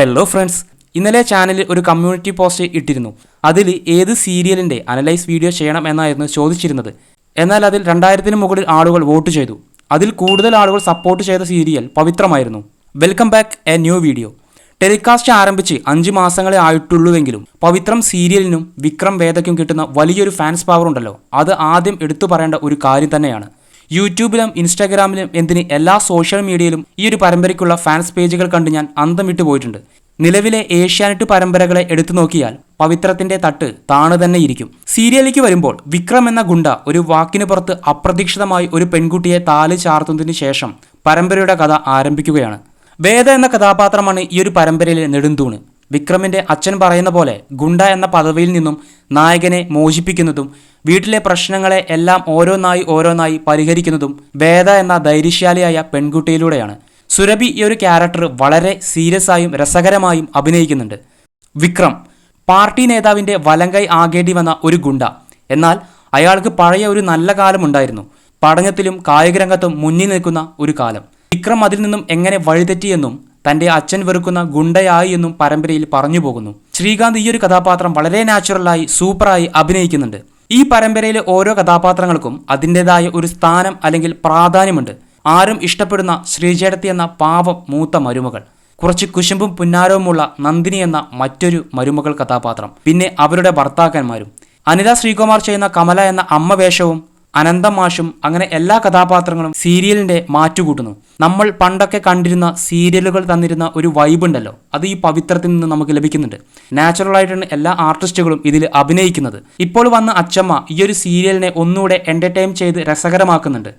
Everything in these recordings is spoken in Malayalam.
ഹലോ ഫ്രണ്ട്സ് ഇന്നലെ ചാനലിൽ ഒരു കമ്മ്യൂണിറ്റി പോസ്റ്റ് ഇട്ടിരുന്നു. അതിൽ ഏത് സീരിയലിന്റെ അനലൈസ് വീഡിയോ ചെയ്യണം എന്നായിരുന്നു ചോദിച്ചിരുന്നത്. എന്നാൽ അതിൽ രണ്ടായിരത്തിന് മുകളിൽ ആളുകൾ വോട്ട് ചെയ്തു. അതിൽ കൂടുതൽ ആളുകൾ സപ്പോർട്ട് ചെയ്ത serial പവിത്രമായിരുന്നു. Welcome back a new video telecast ആരംഭിച്ച് അഞ്ച് മാസങ്ങളെ ആയിട്ടുള്ളൂവെങ്കിലും പവിത്രം സീരിയലിനും വിക്രം വേദയ്ക്കും കിട്ടുന്ന വലിയൊരു ഫാൻസ് പവർ ഉണ്ടല്ലോ. അത് ആദ്യം എടുത്തു പറയേണ്ട ഒരു കാര്യം തന്നെയാണ്. യൂട്യൂബിലും ഇൻസ്റ്റാഗ്രാമിലും എന്തിന് എല്ലാ സോഷ്യൽ മീഡിയയിലും ഈ ഒരു പരമ്പരയ്ക്കുള്ള ഫാൻസ് പേജുകൾ കണ്ട് ഞാൻ അന്തം വിട്ടു പോയിട്ടുണ്ട്. നിലവിലെ ഏഷ്യാനെറ്റ് പരമ്പരകളെ എടുത്തു നോക്കിയാൽ പവിത്രത്തിന്റെ തട്ട് താണു തന്നെ ഇരിക്കും. സീരിയലിലേക്ക് വരുമ്പോൾ വിക്രം എന്ന ഗുണ്ട ഒരു വാക്കിന് പുറത്ത് അപ്രതീക്ഷിതമായി ഒരു പെൺകുട്ടിയെ താൽ ചാർത്തുന്നതിന് ശേഷം പരമ്പരയുടെ കഥ ആരംഭിക്കുകയാണ്. വേദ എന്ന കഥാപാത്രമാണ് ഈ ഒരു പരമ്പരയിലെ നെടുന്തൂണ് വിക്രമിന്റെ അച്ഛൻ പറയുന്ന പോലെ ഗുണ്ട എന്ന പദവിയിൽ നിന്നും നായകനെ മോചിപ്പിക്കുന്നതും വീട്ടിലെ പ്രശ്നങ്ങളെ എല്ലാം ഓരോന്നായി ഓരോന്നായി പരിഹരിക്കുന്നതും വേദ എന്ന ധൈര്യശാലിയായ പെൺകുട്ടിയിലൂടെയാണ്. സുരഭി ഈ ഒരു ക്യാരക്ടർ വളരെ സീരിയസ് ആയും രസകരമായും അഭിനയിക്കുന്നുണ്ട്. വിക്രം പാർട്ടി നേതാവിന്റെ വലങ്കൈ ആകേണ്ടി വന്ന ഒരു ഗുണ്ട. എന്നാൽ അയാൾക്ക് പഴയ ഒരു നല്ല കാലമുണ്ടായിരുന്നു പഠനത്തിലും കായിക രംഗത്തും മുന്നിൽ നിൽക്കുന്ന ഒരു കാലം. വിക്രം അതിൽ നിന്നും എങ്ങനെ വഴിതെറ്റിയെന്നും തന്റെ അച്ഛൻ വെറുക്കുന്ന ഗുണ്ടയായി എന്നും പരമ്പരയിൽ പറഞ്ഞു പോകുന്നു. ശ്രീകാന്ത് ഈ ഒരു കഥാപാത്രം വളരെ നാച്ചുറലായി സൂപ്പറായി അഭിനയിക്കുന്നുണ്ട്. ഈ പരമ്പരയിലെ ഓരോ കഥാപാത്രങ്ങൾക്കും അതിന്റെതായ ഒരു സ്ഥാനം അല്ലെങ്കിൽ പ്രാധാന്യമുണ്ട്. ആരും ഇഷ്ടപ്പെടുന്ന ശ്രീചേടത്തി എന്ന പാവം മൂത്ത മരുമകൾ. കുറച്ച് കുശുമ്പും പുന്നാരവുമുള്ള നന്ദിനി എന്ന മറ്റൊരു മരുമകൾ കഥാപാത്രം. പിന്നെ അവരുടെ ഭർത്താക്കന്മാരും. അനിത ശ്രീകുമാർ ചെയ്യുന്ന കമല എന്ന അമ്മ വേഷവും അനന്തമാഷും അങ്ങനെ എല്ലാ കഥാപാത്രങ്ങളും സീരിയലിന്റെ മാറ്റുകൂട്ടുന്നു. നമ്മൾ പണ്ടൊക്കെ കണ്ടിരുന്ന സീരിയലുകൾ തന്നിരുന്ന ഒരു വൈബ് ഉണ്ടല്ലോ. അത് ഈ പവിത്രത്തിൽ നിന്ന് നമുക്ക് ലഭിക്കുന്നുണ്ട്. നാച്ചുറൽ ആയിട്ടാണ് എല്ലാ ആർട്ടിസ്റ്റുകളും ഇതിൽ അഭിനയിക്കുന്നത്. ഇപ്പോൾ വന്ന അച്ചമ്മ ഈ ഒരു സീരിയലിനെ ഒന്നുകൂടെ എന്റർടൈൻ ചെയ്ത് രസകരമാക്കുന്നുണ്ട്.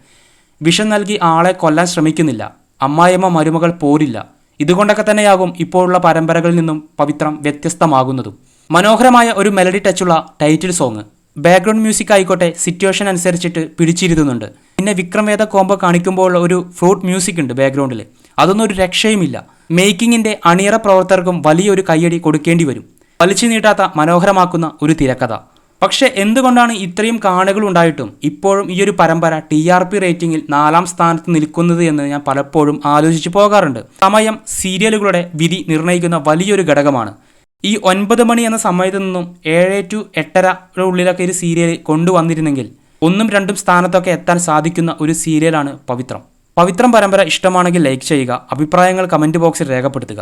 വിഷം നൽകി ആളെ കൊല്ലാൻ ശ്രമിക്കുന്നില്ല. അമ്മായിയമ്മ മരുമകൾ പോരില്ല. ഇതുകൊണ്ടൊക്കെ തന്നെയാകും ഇപ്പോഴുള്ള പരമ്പരകളിൽ നിന്നും പവിത്രം വ്യത്യസ്തമാകുന്നതും. മനോഹരമായ ഒരു മെലഡി ടച്ചുള്ള ടൈറ്റിൽ സോങ് ബാക്ക്ഗ്രൗണ്ട് മ്യൂസിക് ആയിക്കോട്ടെ സിറ്റുവേഷൻ അനുസരിച്ചിട്ട് പിടിച്ചിരുത്തുന്നുണ്ട്. പിന്നെ വിക്രം വേദ കോംബോ കാണിക്കുമ്പോൾ ഒരു ഫ്ലൂട്ട് മ്യൂസിക് ഉണ്ട് ബാക്ക്ഗ്രൗണ്ടിൽ അതൊന്നും ഒരു രക്ഷയുമില്ല. മേക്കിങ്ങിന്റെ അണിയറ പ്രവർത്തകർക്കും വലിയൊരു കയ്യടി കൊടുക്കേണ്ടി വരും. വലിച്ചു നീട്ടാത്ത മനോഹരമാക്കുന്ന ഒരു തിരക്കഥ. പക്ഷെ എന്തുകൊണ്ടാണ് ഇത്രയും കാണുകൾ ഉണ്ടായിട്ടും ഇപ്പോഴും ഈ ഒരു പരമ്പര ടി ആർ പി റേറ്റിംഗിൽ നാലാം സ്ഥാനത്ത് നിൽക്കുന്നത് എന്ന് ഞാൻ പലപ്പോഴും ആലോചിച്ചു പോകാറുണ്ട്. സമയം സീരിയലുകളുടെ വിധി നിർണയിക്കുന്ന വലിയൊരു ഘടകമാണ്. ഈ ഒൻപത് മണി എന്ന സമയത്ത് നിന്നും ഏഴ് ടു എട്ടര ഉള്ളിലൊക്കെ ഒരു സീരിയൽ കൊണ്ടുവന്നിരുന്നെങ്കിൽ ഒന്നും രണ്ടും സ്ഥാനത്തൊക്കെ എത്താൻ സാധിക്കുന്ന ഒരു സീരിയലാണ് പവിത്രം. പവിത്രം പരമ്പര ഇഷ്ടമാണെങ്കിൽ ലൈക്ക് ചെയ്യുക അഭിപ്രായങ്ങൾ കമന്റ് ബോക്സിൽ രേഖപ്പെടുത്തുക.